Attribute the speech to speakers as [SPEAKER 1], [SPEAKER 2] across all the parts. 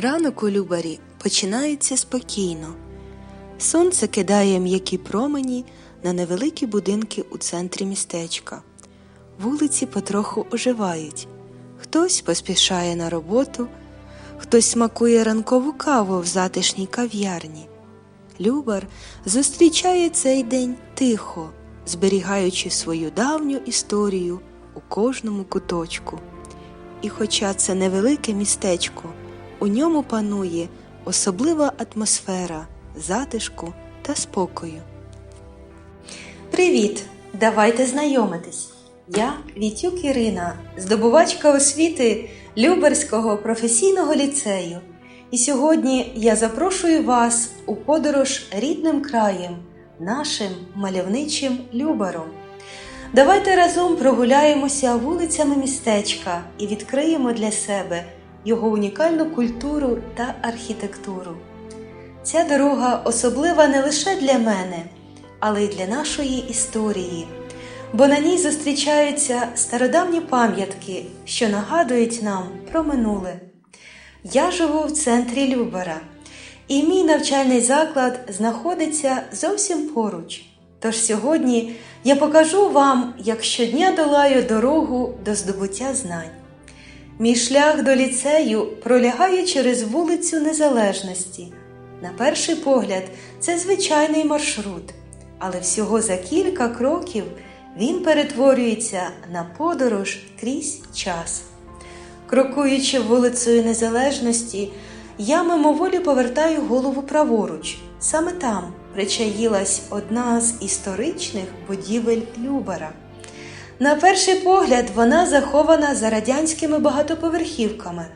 [SPEAKER 1] Ранок у Любарі починається спокійно. Сонце кидає м'які промені на невеликі будинки у центрі містечка. Вулиці потроху оживають. Хтось поспішає на роботу, хтось смакує ранкову каву в затишній кав'ярні. Любар зустрічає цей день тихо, зберігаючи свою давню історію у кожному куточку. І хоча це невелике містечко, у ньому панує особлива атмосфера затишку та спокою. Привіт! Давайте знайомитись. Я Вітюк Ірина, здобувачка освіти Люберського професійного ліцею. І сьогодні я запрошую вас у подорож рідним краєм, нашим мальовничим Любаром. Давайте разом прогуляємося вулицями містечка і відкриємо для себе його унікальну культуру та архітектуру. Ця дорога особлива не лише для мене, але й для нашої історії, бо на ній зустрічаються стародавні пам'ятки, що нагадують нам про минуле. Я живу в центрі Любара, і мій навчальний заклад знаходиться зовсім поруч. Тож сьогодні я покажу вам, як щодня долаю дорогу до здобуття знань. Мій шлях до ліцею пролягає через вулицю Незалежності. На перший погляд, це звичайний маршрут, але всього за кілька кроків він перетворюється на подорож крізь час. Крокуючи вулицею Незалежності, я мимоволі повертаю голову праворуч. Саме там причаїлась одна з історичних будівель Любара. На перший погляд, вона захована за радянськими багатоповерхівками,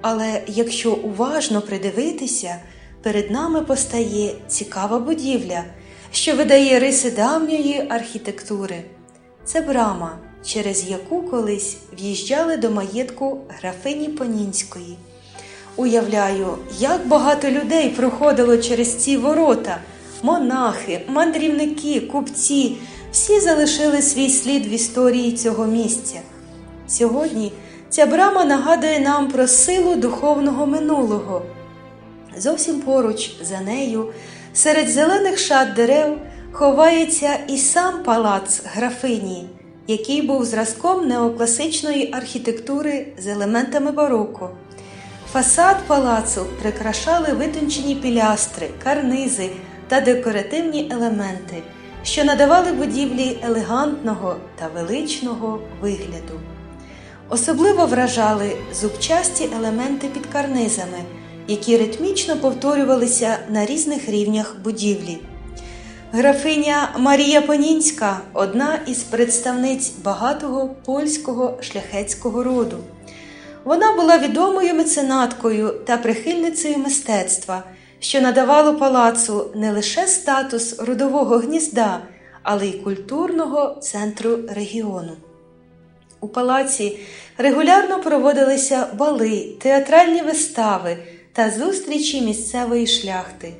[SPEAKER 1] але якщо уважно придивитися, перед нами постає цікава будівля, що видає риси давньої архітектури. Це брама, через яку колись в'їжджали до маєтку графині Понінської. Уявляю, як багато людей проходило через ці ворота. Монахи, мандрівники, купці всі залишили свій слід в історії цього місця. Сьогодні ця брама нагадує нам про силу духовного минулого. Зовсім поруч за нею, серед зелених шат дерев, ховається і сам палац графині, який був зразком неокласичної архітектури з елементами бароко. Фасад палацу прикрашали витончені пілястри, карнизи та декоративні елементи, що надавали будівлі елегантного та величного вигляду. Особливо вражали зубчасті елементи під карнизами, які ритмічно повторювалися на різних рівнях будівлі. Графиня Марія Понінська одна із представниць багатого польського шляхетського роду. Вона була відомою меценаткою та прихильницею мистецтва, що надавало палацу не лише статус родового гнізда, але й культурного центру регіону. У палаці регулярно проводилися бали, театральні вистави та зустрічі місцевої шляхти.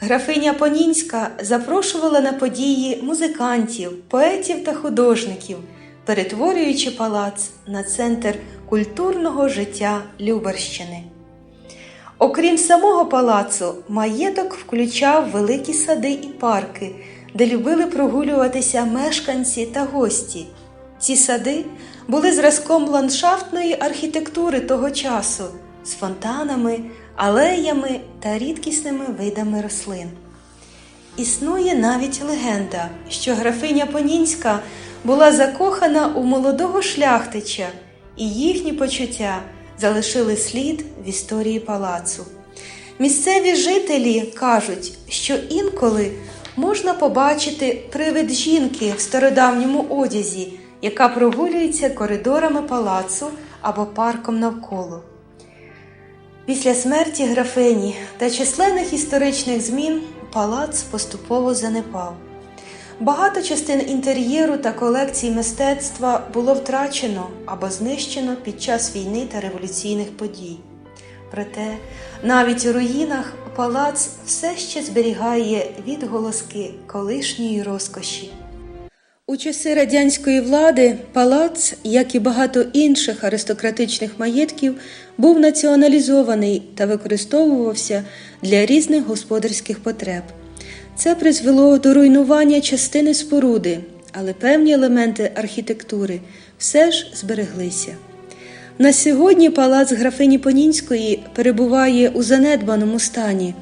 [SPEAKER 1] Графиня Понінська запрошувала на події музикантів, поетів та художників, перетворюючи палац на центр культурного життя Любарщини. Окрім самого палацу, маєток включав великі сади і парки, де любили прогулюватися мешканці та гості. Ці сади були зразком ландшафтної архітектури того часу з фонтанами, алеями та рідкісними видами рослин. Існує навіть легенда, що графиня Понінська була закохана у молодого шляхтича, і їхні почуття залишили слід в історії палацу. Місцеві жителі кажуть, що інколи можна побачити привид жінки в стародавньому одязі, яка прогулюється коридорами палацу або парком навколо. Після смерті графині та численних історичних змін палац поступово занепав. Багато частин інтер'єру та колекцій мистецтва було втрачено або знищено під час війни та революційних подій. Проте навіть у руїнах палац все ще зберігає відголоски колишньої розкоші. У часи радянської влади палац, як і багато інших аристократичних маєтків, був націоналізований та використовувався для різних господарських потреб. Це призвело до руйнування частини споруди, але певні елементи архітектури все ж збереглися. На сьогодні палац графині Понінської перебуває у занедбаному стані,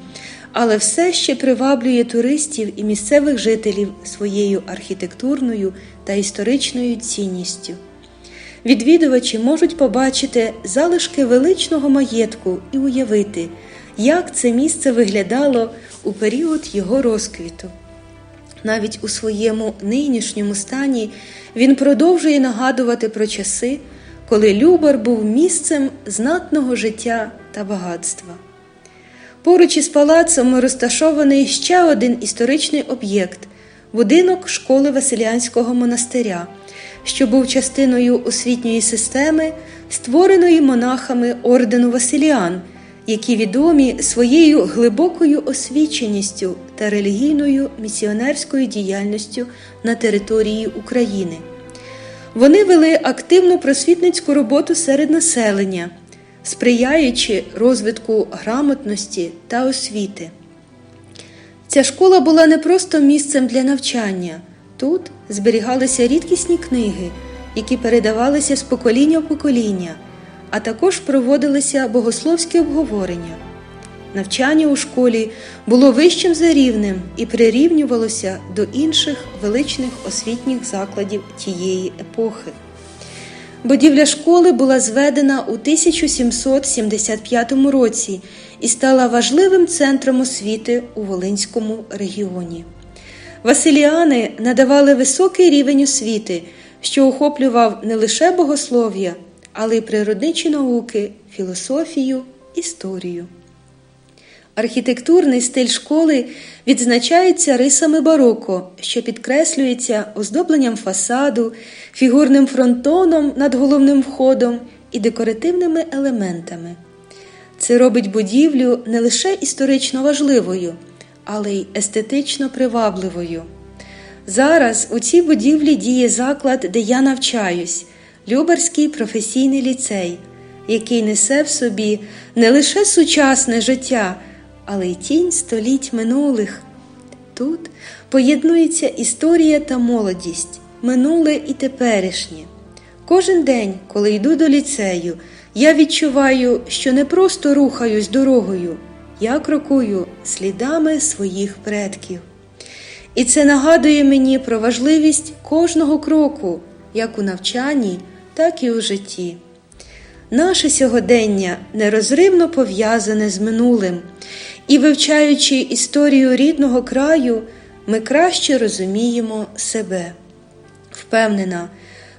[SPEAKER 1] але все ще приваблює туристів і місцевих жителів своєю архітектурною та історичною цінністю. Відвідувачі можуть побачити залишки величного маєтку і уявити, як це місце виглядало у період його розквіту. Навіть у своєму нинішньому стані він продовжує нагадувати про часи, коли Любар був місцем знатного життя та багатства. Поруч із палацом розташований ще один історичний об'єкт будинок школи Василіанського монастиря, що був частиною освітньої системи, створеної монахами ордену Василіан, які відомі своєю глибокою освіченістю та релігійною місіонерською діяльністю на території України. Вони вели активну просвітницьку роботу серед населення, сприяючи розвитку грамотності та освіти. Ця школа була не просто місцем для навчання. Тут зберігалися рідкісні книги, які передавалися з покоління в покоління, а також проводилися богословські обговорення. Навчання у школі було вищим за рівнем і прирівнювалося до інших величних освітніх закладів тієї епохи. Будівля школи була зведена у 1775 році і стала важливим центром освіти у Волинському регіоні. Василіани надавали високий рівень освіти, що охоплював не лише богослов'я, але й природничі науки, філософію, історію. Архітектурний стиль школи відзначається рисами бароко, що підкреслюється оздобленням фасаду, фігурним фронтоном над головним входом і декоративними елементами. Це робить будівлю не лише історично важливою, але й естетично привабливою. Зараз у цій будівлі діє заклад, де я навчаюсь Любарський професійний ліцей, який несе в собі не лише сучасне життя але й тінь століть минулих. Тут поєднується історія та молодість, минуле і теперішнє. Кожен день, коли йду до ліцею, я відчуваю, що не просто рухаюсь дорогою, я крокую слідами своїх предків. І це нагадує мені про важливість кожного кроку, як у навчанні, так і у житті. Наше сьогодення нерозривно пов'язане з минулим, і, вивчаючи історію рідного краю, ми краще розуміємо себе. Впевнена,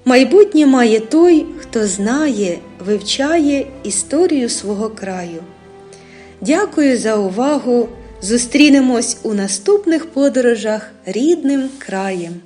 [SPEAKER 1] майбутнє має той, хто знає, вивчає історію свого краю. Дякую за увагу! Зустрінемось у наступних подорожах рідним краєм.